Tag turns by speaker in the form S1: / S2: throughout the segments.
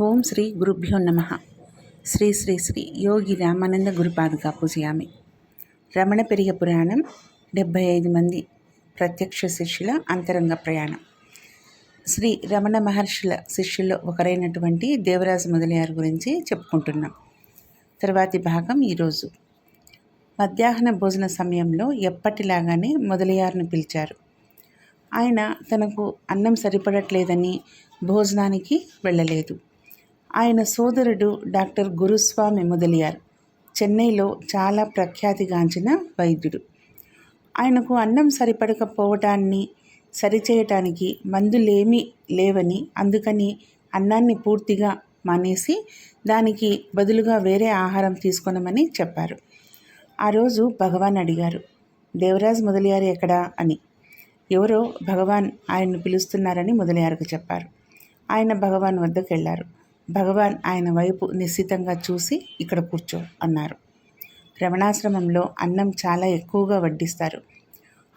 S1: ఓం శ్రీ గురుభ్యో నమ. శ్రీ శ్రీ శ్రీ యోగి రామానంద గురుపాదుగా పూజయామి. రమణ పెరిగ పురాణం డెబ్భై ఐదు మంది ప్రత్యక్ష శిష్యుల అంతరంగ ప్రయాణం. శ్రీ రమణ మహర్షుల శిష్యుల్లో ఒకరైనటువంటి దేవరాజు మొదలయ్యారు గురించి చెప్పుకుంటున్నాం. తర్వాతి భాగం ఈరోజు మధ్యాహ్న భోజన సమయంలో ఎప్పటిలాగానే మొదలయ్యారును పిలిచారు. ఆయన తనకు అన్నం సరిపడట్లేదని భోజనానికి వెళ్ళలేదు. ఆయన సోదరుడు డాక్టర్ గురుస్వామి మొదలియార్. చెన్నైలో చాలా ప్రఖ్యాతిగాంచిన వైద్యుడు. ఆయనకు అన్నం సరిపడకపోవటాన్ని సరిచేయటానికి మందులేమీ లేవని అందుకని అన్నాన్ని పూర్తిగా మానేసి దానికి బదులుగా వేరే ఆహారం తీసుకొనమని చెప్పారు. ఆ రోజు భగవాన్ అడిగారు దేవరాజ్ మొదలియారు ఎక్కడా? అని. ఎవరో భగవాన్ ఆయన్ను పిలుస్తున్నారని మొదలయారుకు చెప్పారు. ఆయన భగవాన్ వద్దకు వెళ్ళారు భగవాన్ ఆయన వైపు నిశ్చితంగా చూసి ఇక్కడ కూర్చో అన్నారు. రమణాశ్రమంలో అన్నం చాలా ఎక్కువగా వడ్డిస్తారు.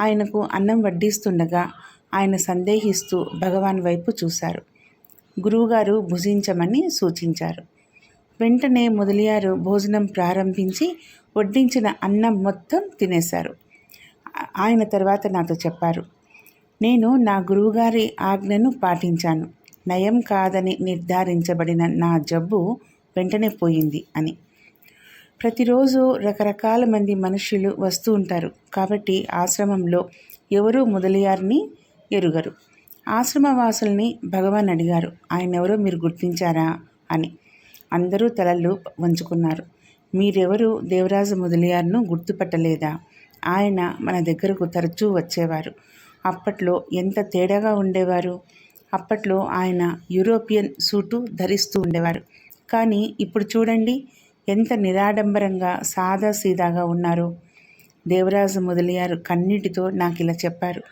S1: ఆయనకు అన్నం వడ్డిస్తుండగా ఆయన సందేహిస్తూ భగవాన్ వైపు చూశారు. గురువుగారు భుజించమని సూచించారు. వెంటనే మొదలియారు భోజనం ప్రారంభించి వడ్డించిన అన్నం మొత్తం తినేశారు. ఆయన తర్వాత నాతో చెప్పారు నేను నా గురువుగారి ఆజ్ఞను పాటించాను. నయం కాదని నిర్ధారించబడిన నా జబ్బు వెంటనే పోయింది అని. ప్రతిరోజు రకరకాల మంది మనుషులు వస్తూ ఉంటారు. కాబట్టి ఆశ్రమంలో ఎవరూ మొదలయారిని ఎరుగరు. ఆశ్రమవాసుల్ని భగవాన్ అడిగారు ఆయన ఎవరో మీరు గుర్తించారా? అని. అందరూ తలలు వంచుకున్నారు. మీరెవరు? దేవరాజు మొదలయార్ను గుర్తుపట్టలేదా? ఆయన మన దగ్గరకు తరచూ వచ్చేవారు. అప్పట్లో ఎంత తేడాగా ఉండేవారు? అప్పట్లో ఆయన యూరోపియన్ సూటు ధరిస్తూ ఉండేవారు. కానీ ఇప్పుడు చూడండి ఎంత నిరాడంబరంగా సాదా సీదాగా ఉన్నారు. దేవరాజు మొదలయ్యారు కన్నీటితో నాకు ఇలా చెప్పారు.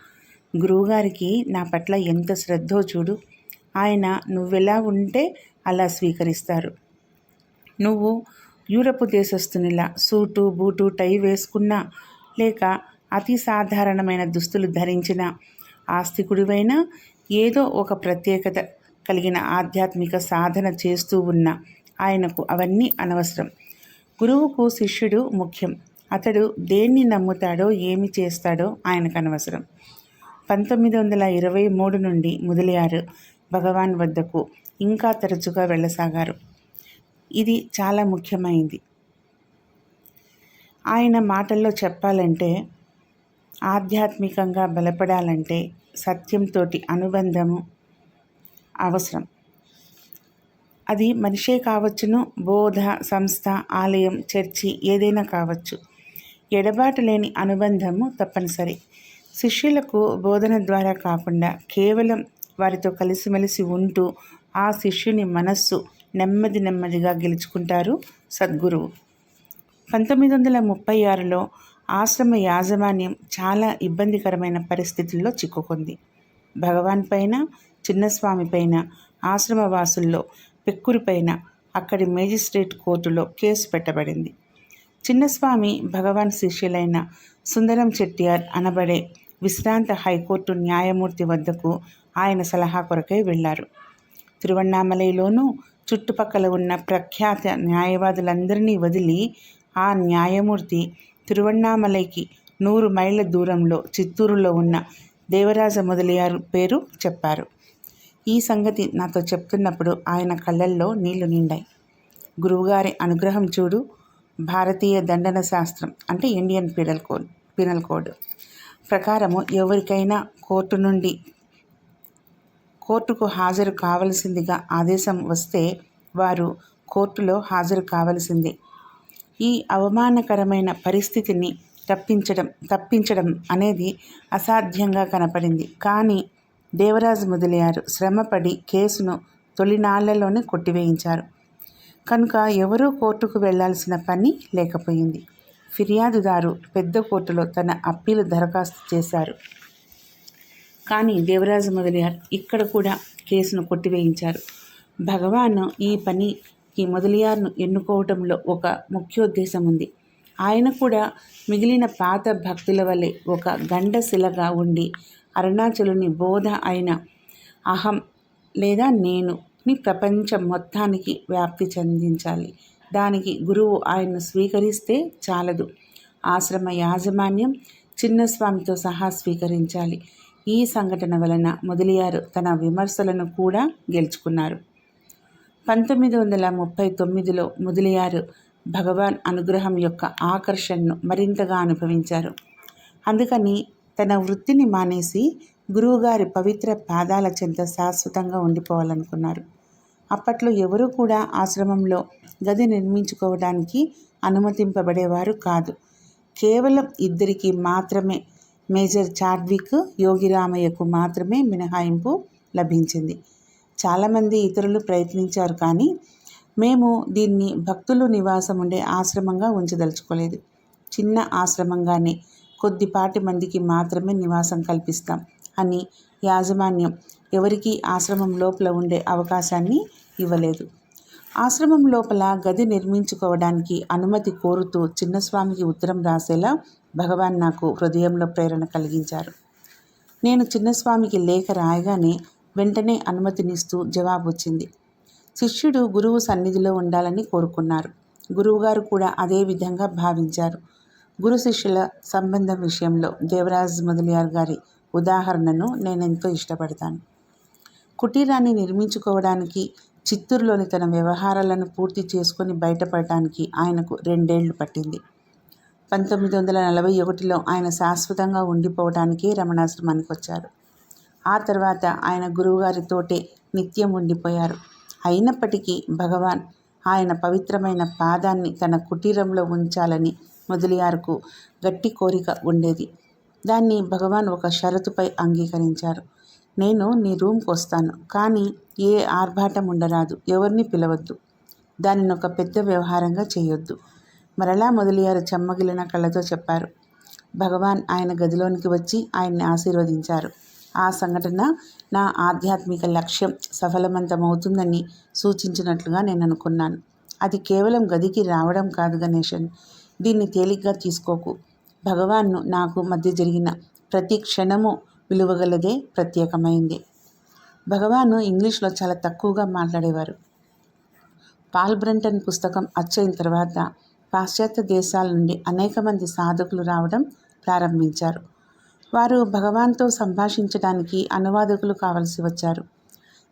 S1: గురువుగారికి నా పట్ల ఎంత శ్రద్ధో చూడు. ఆయన నువ్వెలా ఉంటే అలా స్వీకరిస్తారు. నువ్వు యూరప్ దేశస్తునిలా సూటు బూటు టై వేసుకున్నా లేక అతి సాధారణమైన దుస్తులు ధరించిన ఆస్తికుడివైనా ఏదో ఒక ప్రత్యేకత కలిగిన ఆధ్యాత్మిక సాధన చేస్తూ ఉన్న ఆయనకు అవన్నీ అనవసరం. గురువుకు శిష్యుడు ముఖ్యం. అతడు దేన్ని నమ్ముతాడో ఏమి చేస్తాడో ఆయనకు అనవసరం. పంతొమ్మిది వందల ఇరవై మూడు నుండి మొదలయ్యారు భగవాన్ వద్దకు. ఇంకా తరచుగా వెళ్ళసాగారు. ఇది చాలా ముఖ్యమైంది. ఆయన మాటల్లో చెప్పాలంటే ఆధ్యాత్మికంగా బలపడాలంటే సత్యంతో అనుబంధము అవసరం. అది మనిషే కావచ్చును బోధ సంస్థ ఆలయం చర్చి ఏదైనా కావచ్చు. ఎడబాటు లేని అనుబంధము తప్పనిసరి. శిష్యులకు బోధన ద్వారా కాకుండా కేవలం వారితో కలిసిమెలిసి ఉంటూ ఆ శిష్యుని మనస్సు నెమ్మది నెమ్మదిగా గెలుచుకుంటారు సద్గురువు. పంతొమ్మిది వందల ముప్పై ఆరులో ఆశ్రమ యాజమాన్యం చాలా ఇబ్బందికరమైన పరిస్థితుల్లో చిక్కుకుంది. భగవాన్ పైన చిన్నస్వామి పైన ఆశ్రమవాసుల్లో పెక్కురిపైన అక్కడి మేజిస్ట్రేట్ కోర్టులో కేసు పెట్టబడింది. చిన్నస్వామి భగవాన్ శిష్యులైన సుందరం చెట్టియార్ అనబడే విశ్రాంత హైకోర్టు న్యాయమూర్తి వద్దకు ఆయన సలహా కొరకై వెళ్ళారు తిరువണ്ണామలైలోనూ చుట్టుపక్కల ఉన్న ప్రఖ్యాత న్యాయవాదులందరినీ వదిలి ఆ న్యాయమూర్తి తిరువణ్ణామలైకి నూరు మైళ్ళ దూరంలో చిత్తూరులో ఉన్న దేవరాజ మొదలయారు పేరు చెప్పారు. ఈ సంగతి నాతో చెప్తున్నప్పుడు ఆయన కళ్ళల్లో నీళ్ళు నిండాయి. గురువుగారి అనుగ్రహం చూడు భారతీయ దండన శాస్త్రం అంటే Indian penal code penal code ప్రకారము ఎవరికైనా కోర్టు నుండి కోర్టుకు హాజరు కావలసిందిగా ఆదేశం వస్తే వారు కోర్టులో హాజరు కావలసిందే. ఈ అవమానకరమైన పరిస్థితిని తప్పించడం తప్పించడం అనేది అసాధ్యంగా కనపడింది. కానీ దేవరాజు మొదలయ్యారు. శ్రమపడి కేసును తొలినాళ్ళలోనే కొట్టివేయించారు. కనుక ఎవరూ కోర్టుకు వెళ్ళాల్సిన పని లేకపోయింది. ఫిర్యాదుదారు పెద్ద కోర్టులో తన అప్పీలు దరఖాస్తు చేశారు. కానీ దేవరాజు మొదలయ్యారు. ఇక్కడ కూడా కేసును కొట్టివేయించారు. భగవాన్ ఈ పని ఈ మొదలియార్ను ఎన్నుకోవటంలో ఒక ముఖ్యోద్దేశం ఉంది ఆయన కూడా మిగిలిన పాత భక్తుల వలె ఒక గండశిలగా ఉండి అరుణాచలుని బోధ అయిన అహం లేదా నేను ని ప్రపంచం మొత్తానికి వ్యాప్తి చెందించాలి. దానికి గురువు ఆయన్ను స్వీకరిస్తే చాలదు. ఆశ్రమ యాజమాన్యం చిన్నస్వామితో సహా స్వీకరించాలి. ఈ సంఘటన వలన మొదలియారు తన విమర్శలను కూడా గెలుచుకున్నారు. పంతొమ్మిది వందల ముప్పై తొమ్మిదిలో మొదలియారు భగవాన్ అనుగ్రహం యొక్క ఆకర్షణను మరింతగా అనుభవించారు. అందుకని తన వృత్తిని మానేసి గురువుగారి పవిత్ర పాదాల చెంత శాశ్వతంగా ఉండిపోవాలనుకున్నారు. అప్పట్లో ఎవరూ కూడా ఆశ్రమంలో గది నిర్మించుకోవడానికి అనుమతింపబడేవారు కాదు. కేవలం ఇద్దరికి మాత్రమే మేజర్ చాడ్విక్ యోగిరామయ్యకు మాత్రమే మినహాయింపు లభించింది. చాలామంది ఇతరులు ప్రయత్నించారు కానీ మేము దీన్ని భక్తులు నివాసం ఉండే ఆశ్రమంగా ఉంచదలుచుకోలేదు. చిన్న ఆశ్రమంగానే కొద్దిపాటి మందికి మాత్రమే నివాసం కల్పిస్తాం అని యాజమాన్యం ఎవరికీ ఆశ్రమం లోపల ఉండే అవకాశాన్ని ఇవ్వలేదు. ఆశ్రమం లోపల గది నిర్మించుకోవడానికి అనుమతి కోరుతూ చిన్నస్వామికి ఉత్తరం రాసేలా భగవాన్ నాకు హృదయంలో ప్రేరణ కలిగించారు. నేను చిన్నస్వామికి లేఖ రాయగానే వెంటనే అనుమతినిస్తూ జవాబు వచ్చింది శిష్యుడు గురువు సన్నిధిలో ఉండాలని కోరుకున్నారు. గురువుగారు కూడా అదే విధంగా భావించారు. గురు శిష్యుల సంబంధం విషయంలో దేవరాజ్ మొదలియార్ గారి ఉదాహరణను నేనెంతో ఇష్టపడతాను. కుటీరాన్ని నిర్మించుకోవడానికి చిత్తూరులోని తన వ్యవహారాలను పూర్తి చేసుకొని బయటపడటానికి ఆయనకు రెండేళ్ళు పట్టింది. పంతొమ్మిది వందల నలభై ఒకటిలో ఆయన శాశ్వతంగా ఉండిపోవడానికే రమణాశ్రమానికి వచ్చారు ఆ తర్వాత ఆయన గురువుగారితోటే నిత్యం ఉండిపోయారు. అయినప్పటికీ భగవాన్ ఆయన పవిత్రమైన పాదాన్ని తన కుటీరంలో ఉంచాలని మొదలియారుకు గట్టి కోరిక ఉండేది. దాన్ని భగవాన్ ఒక షరతుపై అంగీకరించారు. నేను నీ రూమ్కి వస్తాను కానీ ఏ ఆర్భాటం ఉండరాదు ఎవరిని పిలవద్దు. దానిని ఒక పెద్ద వ్యవహారంగా చేయొద్దు. మరలా మొదలయ్యారు చెమ్మగిలిన కళ్ళతో చెప్పారు. భగవాన్ ఆయన గదిలోనికి వచ్చి ఆయన్ని ఆశీర్వదించారు. ఆ సంఘటన నా ఆధ్యాత్మిక లక్ష్యం సఫలవంతమవుతుందని సూచించినట్లుగా నేను అనుకున్నాను. అది కేవలం గదికి రావడం కాదు గణేషన్ దీన్ని తేలిగ్గా తీసుకోకు. భగవాన్ను నాకు మధ్య జరిగిన ప్రతి క్షణము విలువగలదే ప్రత్యేకమైంది. భగవాను ఇంగ్లీష్లో చాలా తక్కువగా మాట్లాడేవారు. పాల్ బ్రంటన్ పుస్తకం అచ్చయిన తర్వాత పాశ్చాత్య దేశాల నుండి అనేక మంది సాధకులు రావడం ప్రారంభించారు. వారు భగవాన్తో సంభాషించడానికి అనువాదకులు కావలసి వచ్చారు.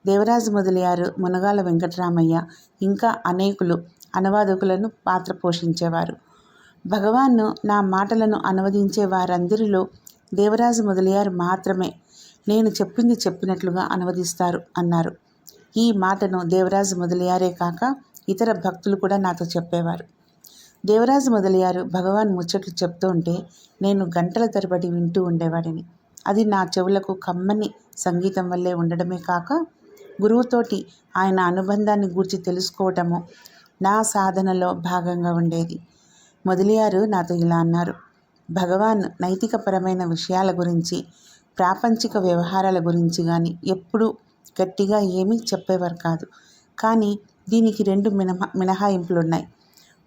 S1: దేవరాజు మొదలయారు మునగాల వెంకటరామయ్య. ఇంకా అనేకులు అనువాదకులను పాత్ర పోషించేవారు. భగవాన్ను నా మాటలను అనువదించే వారందరిలో దేవరాజు మొదలయారు మాత్రమే. నేను చెప్పింది చెప్పినట్లుగా అనువదిస్తారు అన్నారు. ఈ మాటను దేవరాజు మొదలయారే కాక ఇతర భక్తులు కూడా నాతో చెప్పేవారు. దేవరాజు మొదలయ్యారు. భగవాన్ ముచ్చట్లు చెప్తూ ఉంటే నేను గంటల తరబడి వింటూ ఉండేవాడిని. అది నా చెవులకు కమ్మని సంగీతం వల్లే ఉండడమే కాక గురువుతోటి ఆయన అనుబంధాన్ని గూర్చి తెలుసుకోవటము నా సాధనలో భాగంగా ఉండేది. మొదలియారు నాతో ఇలా అన్నారు. భగవాన్ నైతికపరమైన విషయాల గురించి ప్రాపంచిక వ్యవహారాల గురించి కానీ ఎప్పుడూ గట్టిగా ఏమీ చెప్పేవారు కాదు. కానీ దీనికి రెండు మినహా మినహాయింపులు ఉన్నాయి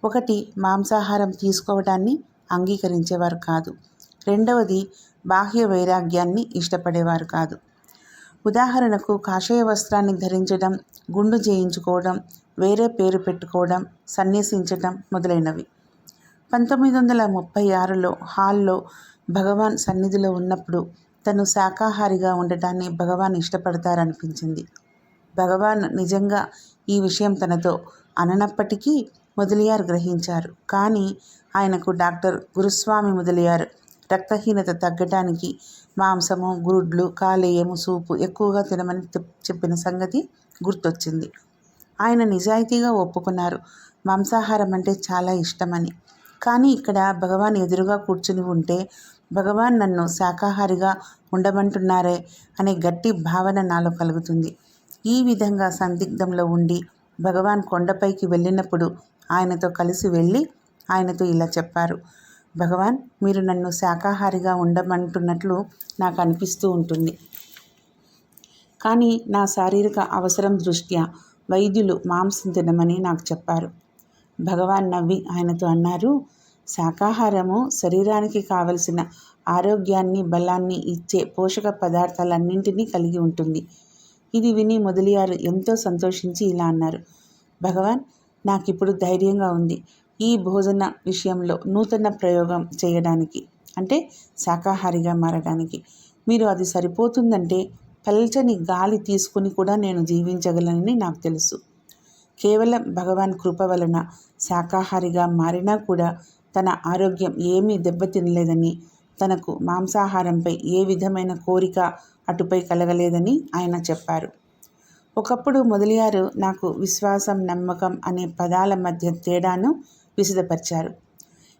S1: ఒకటి మాంసాహారం తీసుకోవడాన్ని అంగీకరించేవారు కాదు. రెండవది బాహ్య వైరాగ్యాన్ని ఇష్టపడేవారు కాదు. ఉదాహరణకు కాషాయ వస్త్రాన్ని ధరించడం గుండు చేయించుకోవడం వేరే పేరు పెట్టుకోవడం సన్యసించడం మొదలైనవి. పంతొమ్మిది వందల ముప్పై ఆరులో హాల్లో భగవాన్ సన్నిధిలో ఉన్నప్పుడు తను శాకాహారిగా ఉండటాన్ని భగవాన్ ఇష్టపడతారనిపించింది. భగవాన్ నిజంగా ఈ విషయం తనతో అననప్పటికీ ముదలియార్ గ్రహించారు. కానీ ఆయనకు డాక్టర్ గురుస్వామి మొదలియార్. రక్తహీనత తగ్గటానికి మాంసము గుడ్లు కాలేయము సూపు ఎక్కువగా తినమని చెప్పిన సంగతి గుర్తొచ్చింది. ఆయన నిజాయితీగా ఒప్పుకున్నారు. మాంసాహారం అంటే చాలా ఇష్టమని. కానీ ఇక్కడ భగవాన్ ఎదురుగా కూర్చుని ఉంటే భగవాన్ నన్ను శాకాహారిగా ఉండమంటున్నారే అనే గట్టి భావన నాలో కలుగుతుంది. ఈ విధంగా సందిగ్ధంలో ఉండి భగవాన్ కొండపైకి వెళ్ళినప్పుడు ఆయనతో కలిసి వెళ్ళి ఆయనతో ఇలా చెప్పారు. భగవాన్ మీరు నన్ను శాకాహారిగా ఉండమంటున్నట్లు నాకు అనిపిస్తూ ఉంటుంది. కానీ నా శారీరక అవసరం దృష్ట్యా వైద్యులు మాంసం తినమని నాకు చెప్పారు. భగవాన్ నవ్వి ఆయనతో అన్నారు శాకాహారము శరీరానికి కావలసిన ఆరోగ్యాన్ని బలాన్ని ఇచ్చే పోషక పదార్థాలన్నింటినీ కలిగి ఉంటుంది. ఇది విని మొదలియారు ఎంతో సంతోషించి ఇలా అన్నారు. భగవాన్ నాకిప్పుడు ధైర్యంగా ఉంది ఈ భోజన విషయంలో నూతన ప్రయోగం చేయడానికి అంటే శాకాహారిగా మారడానికి. మీరు అది సరిపోతుందంటే పల్చని గాలి తీసుకుని కూడా నేను జీవించగలనని నాకు తెలుసు. కేవలం భగవాన్ కృప వలన శాకాహారిగా మారినా కూడా తన ఆరోగ్యం ఏమీ దెబ్బతినలేదని తనకు మాంసాహారంపై ఏ విధమైన కోరిక అటుపై కలగలేదని ఆయన చెప్పారు. ఒకప్పుడు మొదలియారు నాకు విశ్వాసం నమ్మకం అనే పదాల మధ్య తేడాను విశదపరిచారు.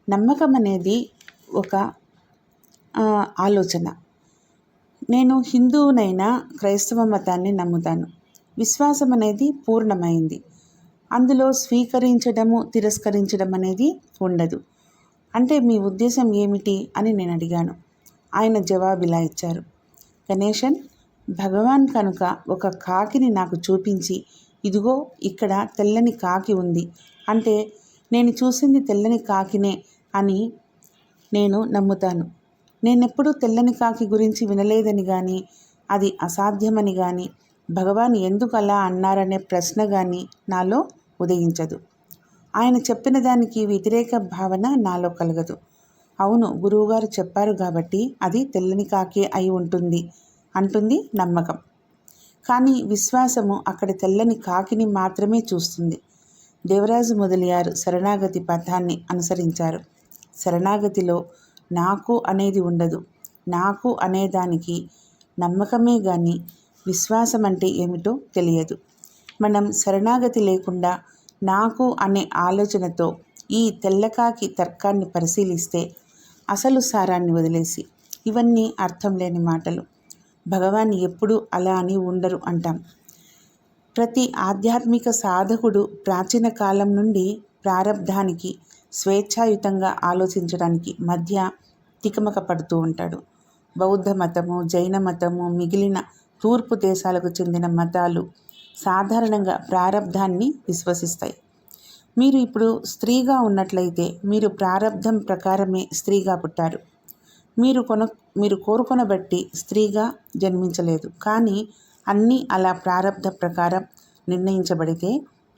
S1: నమ్మకం అనేది ఒక ఆలోచన. నేను హిందువునైనా క్రైస్తవ మతాన్ని నమ్ముతాను. విశ్వాసం అనేది పూర్ణమైంది. అందులో స్వీకరించడము తిరస్కరించడం అనేది ఉండదు. అంటే మీ ఉద్దేశం ఏమిటి అని నేను అడిగాను. ఆయన జవాబు ఇలా ఇచ్చారు. గణేశన్ భగవాన్ కనుక ఒక కాకిని నాకు చూపించి ఇదిగో ఇక్కడ తెల్లని కాకి ఉంది. అంటే నేను చూసింది తెల్లని కాకినే అని నేను నమ్ముతాను. నేనెప్పుడూ తెల్లని కాకి గురించి వినలేదని కానీ అది అసాధ్యమని కానీ భగవాన్ ఎందుకు అలా అన్నారనే ప్రశ్న కానీ నాలో ఉదయించదు. ఆయన చెప్పిన దానికి వ్యతిరేక భావన నాలో కలగదు. అవును గురువుగారు చెప్పారు కాబట్టి అది తెల్లని కాకే అయి ఉంటుంది. అంటుంది నమ్మకం. కానీ విశ్వాసము అక్కడ తెల్లని కాకిని మాత్రమే చూస్తుంది. దేవరాజు మొదలియారు శరణాగతి పథాన్ని అనుసరించారు. శరణాగతిలో నాకు అనేది ఉండదు. నాకు అనేదానికి నమ్మకమే కానీ విశ్వాసం అంటే ఏమిటో తెలియదు. మనం శరణాగతి లేకుండా నాకు అనే ఆలోచనతో ఈ తెల్లకాకి తర్కాన్ని పరిశీలిస్తే అసలు సారాన్ని వదిలేసి ఇవన్నీ అర్థం లేని మాటలు. భగవాన్ ఎప్పుడు అలా అని ఉండరు అంటాం. ప్రతి ఆధ్యాత్మిక సాధకుడు ప్రాచీన కాలం నుండి ప్రారంధానికి స్వేచ్ఛాయుతంగా ఆలోచించడానికి మధ్య తికమక పడుతూ ఉంటాడు. బౌద్ధ మతము జైన మతము మిగిలిన తూర్పు దేశాలకు చెందిన మతాలు సాధారణంగా ప్రారంధాన్ని విశ్వసిస్తాయి. మీరు ఇప్పుడు స్త్రీగా ఉన్నట్లయితే మీరు ప్రారంధం ప్రకారమే స్త్రీగా పుట్టారు. మీరు కొన మీరు కోరుకొనబట్టి స్త్రీగా జన్మించలేదు. కానీ అన్నీ అలా ప్రారంభ ప్రకారం నిర్ణయించబడితే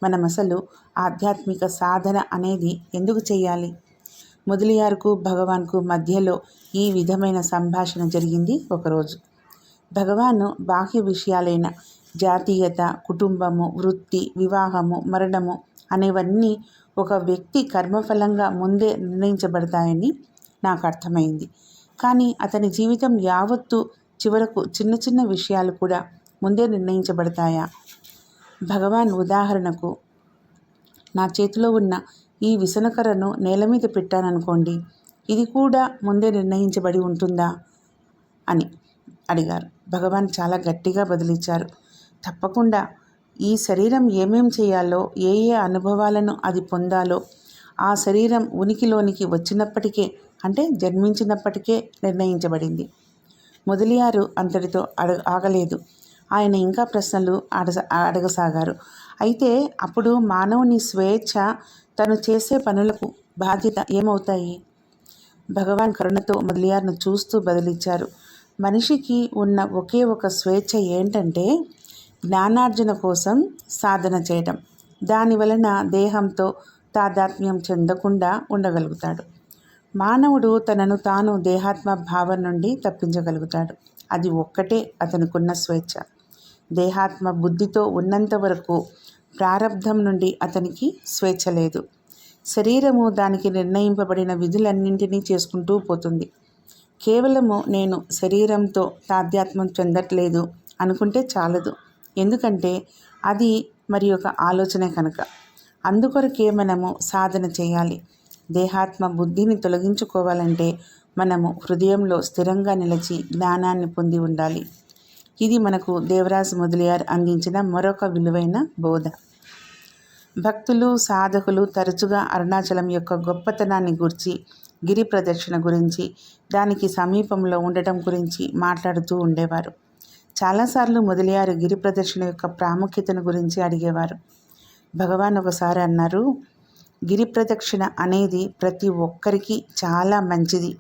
S1: మనం అసలు ఆధ్యాత్మిక సాధన అనేది ఎందుకు చేయాలి? మొదలియారుకు భగవాన్కు మధ్యలో ఈ విధమైన సంభాషణ జరిగింది ఒకరోజు. భగవాను బాహ్య విషయాలైన జాతీయత కుటుంబము వృత్తి వివాహము మరణము అనేవన్నీ ఒక వ్యక్తి కర్మఫలంగా ముందే నిర్ణయించబడతాయని నాకు అర్థమైంది. కానీ అతని జీవితం యావత్తు చివరకు చిన్న చిన్న విషయాలు కూడా ముందే నిర్ణయించబడతాయా? భగవాన్ ఉదాహరణకు నా చేతిలో ఉన్న ఈ విసనకరను నేల మీద పెట్టాననుకోండి ఇది కూడా ముందే నిర్ణయించబడి ఉంటుందా? అని అడిగారు. భగవాన్ చాలా గట్టిగా బదిలిచ్చారు తప్పకుండా ఈ శరీరం ఏమేం చేయాలో ఏ ఏ అనుభవాలను అది పొందాలో ఆ శరీరం ఉనికిలోనికి వచ్చినప్పటికే అంటే జన్మించినప్పటికే నిర్ణయించబడింది. మొదలియారు అంతటితో అడగ ఆగలేదు. ఆయన ఇంకా ప్రశ్నలు అడగ అడగసాగారు. అయితే అప్పుడు మానవుని స్వేచ్ఛ తను చేసే పనులకు బాధ్యత ఏమవుతాయి? భగవాన్ కరుణతో మొదలియార్ను చూస్తూ బదిలిచ్చారు. మనిషికి ఉన్న ఒకే ఒక స్వేచ్ఛ ఏంటంటే జ్ఞానార్జన కోసం సాధన చేయడం దాని వలన దేహంతో తాదాత్మ్యం చెందకుండా ఉండగలుగుతాడు. మానవుడు తనను తాను దేహాత్మ భావం నుండి తప్పించగలుగుతాడు. అది ఒక్కటే అతనికున్న స్వేచ్ఛ. దేహాత్మ బుద్ధితో ఉన్నంత వరకు ప్రారంధం నుండి అతనికి స్వేచ్ఛ లేదు. శరీరము దానికి నిర్ణయింపబడిన విధులన్నింటినీ చేసుకుంటూ పోతుంది. కేవలము నేను శరీరంతో తాధ్యాత్మం చెందట్లేదు అనుకుంటే చాలదు. ఎందుకంటే అది మరి ఒక ఆలోచనే కనుక. అందుకొరకే మనము సాధన చేయాలి. దేహాత్మ బుద్ధిని తొలగించుకోవాలంటే మనము హృదయంలో స్థిరంగా నిలిచి జ్ఞానాన్ని పొంది ఉండాలి. ఇది మనకు దేవరాజు మొదలియార్ అందించిన మరొక విలువైన బోధ. భక్తులు సాధకులు తరచుగా అరుణాచలం యొక్క గొప్పతనాన్ని గురించి గిరి ప్రదక్షిణ గురించి దానికి సమీపంలో ఉండటం గురించి మాట్లాడుతూ ఉండేవారు. చాలాసార్లు మొదలయ్యారు గిరి ప్రదక్షిణ యొక్క ప్రాముఖ్యతను గురించి అడిగేవారు. భగవాన్ ఒకసారి అన్నారు గిరి ప్రదక్షిణ అనేది ప్రతి ఒక్కరికి చాలా మంచిది.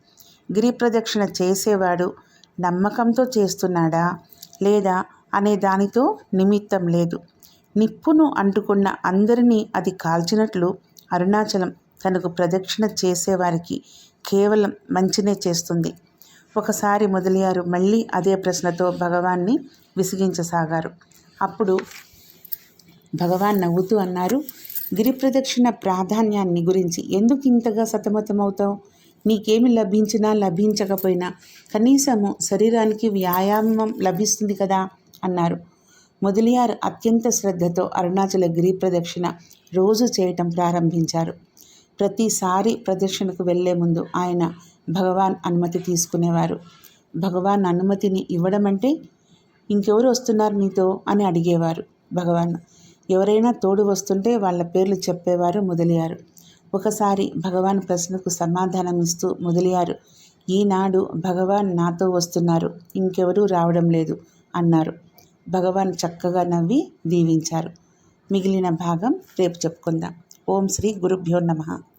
S1: గిరి ప్రదక్షిణ చేసేవాడు నమ్మకంతో చేస్తున్నాడా లేదా అనే దానితో నిమిత్తం లేదు. నిప్పును అంటుకున్న అందరినీ అది కాల్చినట్లు అరుణాచలం తనకు ప్రదక్షిణ చేసేవారికి కేవలం మంచినే చేస్తుంది. ఒకసారి మొదలయ్యారు మళ్ళీ అదే ప్రశ్నతో భగవాన్ని విసిగించసాగారు. అప్పుడు భగవాన్ నవ్వుతూ అన్నారు గిరి ప్రదక్షిణ ప్రాధాన్యాన్ని గురించి ఎందుకు ఇంతగా సతమతమవుతావు? నీకేమి లభించినా లభించకపోయినా కనీసము శరీరానికి వ్యాయామం లభిస్తుంది కదా? అన్నారు. మొదలియార్ అత్యంత శ్రద్ధతో అరుణాచల గిరి ప్రదక్షిణ రోజు చేయటం ప్రారంభించారు. ప్రతిసారి ప్రదక్షిణకు వెళ్ళే ముందు ఆయన భగవాన్ అనుమతి తీసుకునేవారు. భగవాన్ అనుమతిని ఇవ్వడం అంటే ఇంకెవరు వస్తున్నారు నీతో అని అడిగేవారు భగవాన్. ఎవరైనా తోడు వస్తుంటే వాళ్ళ పేర్లు చెప్పేవారు మొదలయ్యారు. ఒకసారి భగవాన్ ప్రశ్నకు సమాధానం ఇస్తూ మొదలయ్యారు. ఈనాడు భగవాన్ నాతో వస్తున్నారు. ఇంకెవరూ రావడం లేదు అన్నారు. భగవాన్ చక్కగా నవ్వి దీవించారు. మిగిలిన భాగం రేపు చెప్పుకుందాం. ఓం శ్రీ గురుభ్యో నమః.